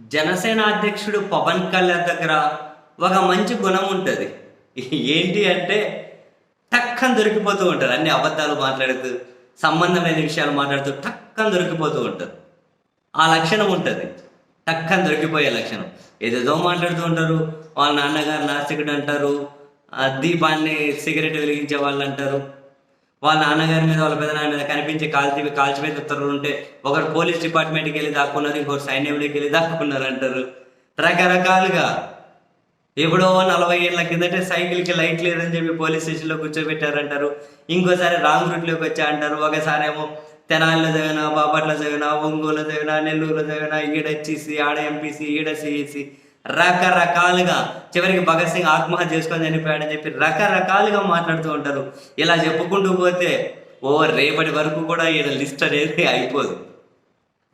జనసేన అధ్యక్షుడు పవన్ కళ్యాణ్ దగ్గర ఒక మంచి గుణం ఉంటుంది. ఏంటి అంటే టక్కన దొరికిపోతూ ఉంటుంది. అన్ని అబద్ధాలు మాట్లాడుతూ సంబంధం లేని విషయాలు మాట్లాడుతూ టక్కన దొరికిపోతూ ఉంటుంది. ఆ లక్షణం ఉంటుంది. టక్కన దొరికిపోయే లక్షణం. ఏదేదో మాట్లాడుతూ ఉంటారు. వాళ్ళ నాన్నగారు నాస్తికుడు అంటారు. ఆ దీపాన్ని సిగరెట్ వెలిగించే వాళ్ళు అంటారు. వాళ్ళ నాన్నగారి మీద వాళ్ళ పెదనాన్న మీద కనిపించే కాల్చి కాల్చివేత ఉత్తర్వులు ఉంటే ఒకరు పోలీస్ డిపార్ట్మెంట్కి వెళ్ళి దాక్కున్నారు ఇంకొకరు సైన్యంలోకి వెళ్ళి దాక్కున్నారు అంటారు రకరకాలుగా ఎప్పుడో నలభై ఏళ్ళ కిందటే సైకిల్కి లైట్ లేదని చెప్పి పోలీస్ స్టేషన్లో కూర్చోబెట్టారంటారు. ఇంకోసారి రాంగ్ రూట్లోకి వచ్చా అంటారు. ఒకసారి ఏమో తెనాలిలో చదివినా బాపట్ల చదివినా ఒంగోలు చదివినా నెల్లూరులో చదివినా ఈడ హెచ్ఈసి ఆడ ఎంపీసీ ఈడ సిఈసి రకరకాలుగా చివరికి భగత్ సింగ్ ఆత్మహత్య చేసుకొని చనిపోయాడని చెప్పి రకరకాలుగా మాట్లాడుతూ ఉంటారు. ఇలా చెప్పుకుంటూ పోతే ఓ రేపటి వరకు కూడా ఈయన లిస్ట్ అనేది అయిపోదు.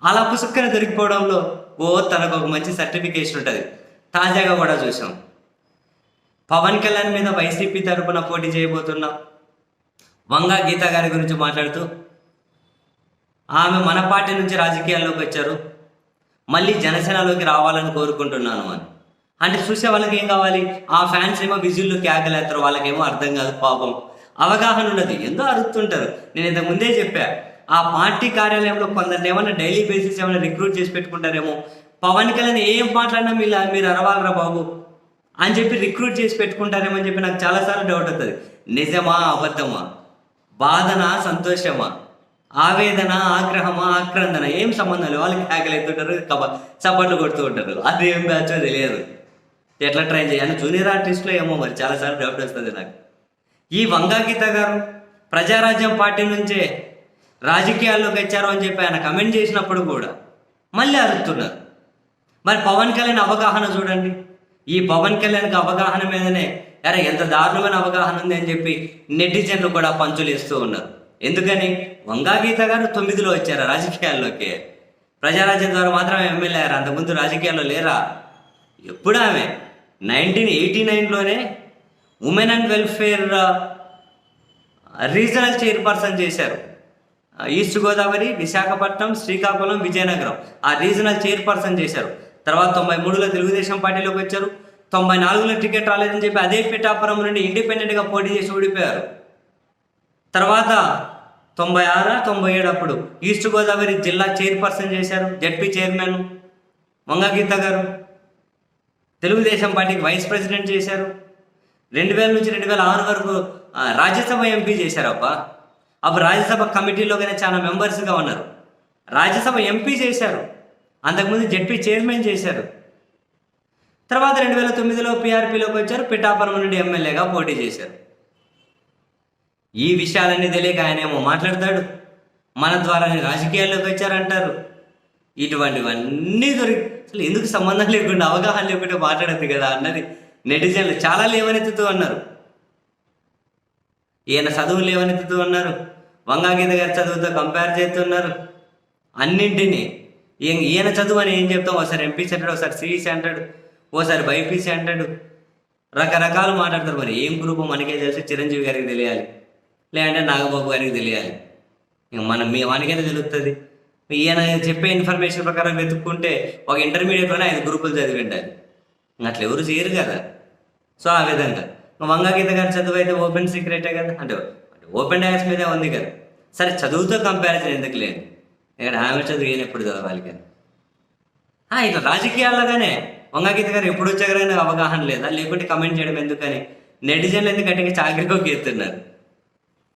అలా పుసుక్కన దొరికిపోవడంలో ఓ తనకు ఒక మంచి సర్టిఫికేషన్ ఉంటుంది. తాజాగా కూడా చూసాం. పవన్ కళ్యాణ్ మీద వైసీపీ తరపున పోటీ చేయబోతున్న వంగా గీత గారి గురించి మాట్లాడుతూ ఆమె మన పార్టీ నుంచి రాజకీయాల్లోకి వచ్చారు. మళ్ళీ జనసేనలోకి రావాలని కోరుకుంటున్నాను అని అంటే చూసే వాళ్ళకి ఏం కావాలి? ఆ ఫ్యాన్స్ ఏమో విజుల్లో కేకలేస్తారు వాళ్ళకేమో అర్థం కాదు పాపం. అవగాహన ఉన్నది. ఎంతో అరుగుతుంటారు నేను ఇంతకు ముందే చెప్పా. ఆ పార్టీ కార్యాలయంలో కొందరిని ఏమైనా డైలీ బేసిస్ ఏమైనా రిక్రూట్ చేసి పెట్టుకుంటారేమో. పవన్ కళ్యాణ్ ఏం మాట్లాడినా మీరు మీరు అరవాలరా బాబు? అని చెప్పి రిక్రూట్ చేసి పెట్టుకుంటారేమో అని చెప్పి నాకు చాలాసార్లు డౌట్ అవుతుంది నిజమా అబద్ధమా? బాధనా సంతోషమా? ఆవేదన ఆగ్రహమా ఆక్రందన ఏం సంబంధం లేదు. వాళ్ళు హ్యాకలు ఎత్తుంటారు కబ చప్పట్లు కొడుతూ ఉంటారు. అది ఏం బ్యాచో తెలియదు. ఎట్లా ట్రైన్ చేయాలి? జూనియర్ ఆర్టిస్ట్లో ఏమో మరి చాలాసార్లు డౌట్ వస్తుంది నాకు. ఈ వంగా గీత గారు ప్రజారాజ్యం పార్టీ నుంచే రాజకీయాల్లోకి వచ్చారు అని చెప్పి ఆయన కమెంట్ చేసినప్పుడు కూడా మళ్ళీ అరుస్తున్నారు మరి పవన్ కళ్యాణ్ అవగాహన చూడండి. ఈ పవన్ కళ్యాణ్కి అవగాహన మీదనే అరే ఎంత దారుణమైన అవగాహన ఉంది అని చెప్పి నెటిజన్లు కూడా పంచులు ఇస్తూ ఉన్నారు. ఎందుకని వంగాగీత గారు తొమ్మిదిలో వచ్చారు రాజకీయాల్లోకి. ప్రజారాజ్యం ద్వారా మాత్రమే ఎమ్మెల్యే అయ్యారు. అంతకుముందు రాజకీయాల్లో లేరా? ఎప్పుడు ఆమె? Nineteen eighty నైన్లోనే women and welfare regional chairperson చేశారు. ఈస్ట్ గోదావరి విశాఖపట్నం శ్రీకాకుళం విజయనగరం ఆ రీజనల్ చైర్పర్సన్ చేశారు. తర్వాత తొంభై మూడులో తెలుగుదేశం పార్టీలోకి వచ్చారు. తొంభై నాలుగులో టికెట్ రాలేదని చెప్పి అదే పిఠాపురం నుండి ఇండిపెండెంట్గా పోటీ చేసి ఓడిపోయారు. తర్వాత తొంభై ఆరు తొంభై ఏడు అప్పుడు ఈస్ట్ గోదావరి జిల్లా చైర్పర్సన్ చేశారు జడ్పీ చైర్మన్ వంగగీత గారు. తెలుగుదేశం పార్టీకి వైస్ ప్రెసిడెంట్ చేశారు. రెండు వేల నుంచి రెండు వేల ఆరు వరకు రాజ్యసభ ఎంపీ చేశారు అబ్బా. అప్పుడు రాజ్యసభ కమిటీలోకైనా చాలా మెంబర్స్గా ఉన్నారు. రాజ్యసభ ఎంపీ చేశారు. అంతకుముందు జడ్పీ చైర్మన్ చేశారు. తర్వాత రెండు వేల తొమ్మిదిలో పీఆర్పీలోకి వచ్చారు. పిఠాపురం నుండి ఎమ్మెల్యేగా పోటీ చేశారు. ఈ విషయాలన్నీ తెలియక ఆయనేమో మాట్లాడతాడు. మన ద్వారానే రాజకీయాల్లోకి వచ్చారంటారు. ఇటువంటివన్నీ దొరికి అసలు ఎందుకు సంబంధం లేకుండా అవగాహన లేకుండా మాట్లాడద్దు కదా అన్నది నెటిజన్లు చాలా లేవనెత్తుతూ అన్నారు ఈయన చదువు లేవనెత్తుతూ అన్నారు వంగాగీత గారి చదువుతో కంపేర్ చేస్తున్నారు. అన్నింటినీ ఈయన ఈయన చదువు అని ఏం చెప్తాం? ఒకసారి ఎంపీసీ అంటాడు ఒకసారి సిఈసీ అంటాడు ఓసారి బైపీసీ అంటాడు. రకరకాలు మాట్లాడతారు. మరి ఏం గ్రూప్? మనకే తెలిసి చిరంజీవి గారికి తెలియాలి. లేదంటే నాగబాబు గారికి తెలియాలి. ఇక మనం మీ వానికైనా తెలుస్తుంది ఈయన చెప్పే ఇన్ఫర్మేషన్ ప్రకారం వెతుక్కుంటే ఒక ఇంటర్మీడియట్లోనే ఐదు గ్రూపులు చదివి ఉండాలి అట్లా ఎవరు చేయరు కదా. సో ఆ విధంగా. వంగగీత గారి చదువు అయితే ఓపెన్ సీక్రెటే కదా. అంటే ఓపెన్ డ్యాన్స్ మీదే ఉంది కదా. సరే చదువుతో కంపారిజన్ ఎందుకు లేదు? ఇక్కడ ఆమె చదువు ఈయన ఎప్పుడు చదవాలి కదా. ఇట్లా రాజకీయాల్లోగానే వంగగీత గారు ఎప్పుడు వచ్చారనే అవగాహన లేదా? లేకుంటే కమెంట్ చేయడం ఎందుకని? నెటిజన్లు ఎందుకంటే చాకరీలోకి ఎత్తున్నారు?